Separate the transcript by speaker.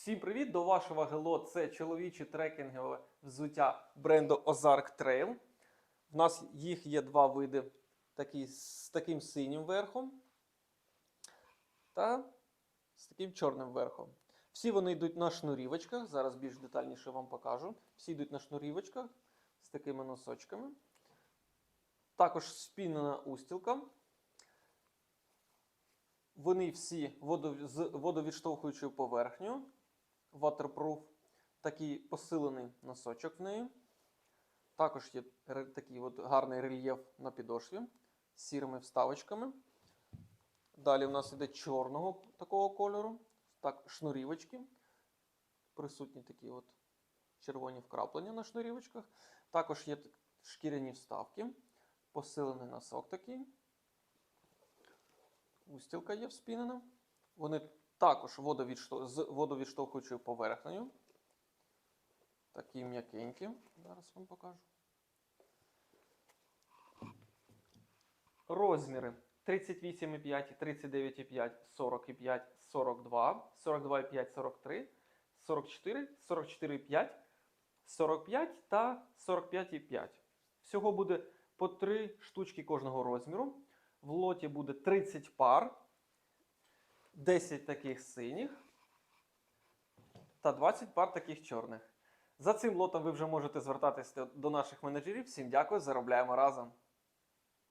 Speaker 1: Всім привіт! До вашого гело це чоловіче трекінгове взуття бренду Ozark Trail. В нас їх є два види: такий з таким синім верхом та з таким чорним верхом. Всі вони йдуть на шнурівочках. Зараз більш детальніше вам покажу. Всі йдуть на шнурівочках з такими носочками. Також спінена устілка. Вони всі водов- з водовідштовхуючою поверхнею. Waterproof. Такий посилений носочок в неї. Також є такий от гарний рельєф на підошві з сірими вставочками. Далі в нас іде чорного такого кольору. Так, шнурівочки. Присутні такі от червоні вкраплення на шнурівочках. Також є шкіряні вставки. Посилений носок такий. Устілка є вспінена. Вони також з водовідштовхуючою поверхнею. Такі м'якенькі. Зараз вам покажу. Розміри 38,5, 39,5, 40,5, 42, 42,5, 43, 44, 44,5, 45 та 45,5. Всього буде по 3 штучки кожного розміру. В лоті буде 30 пар, 10 таких синіх та 20 пар таких чорних. За цим лотом ви вже можете звертатися до наших менеджерів. Всім дякую, заробляємо разом.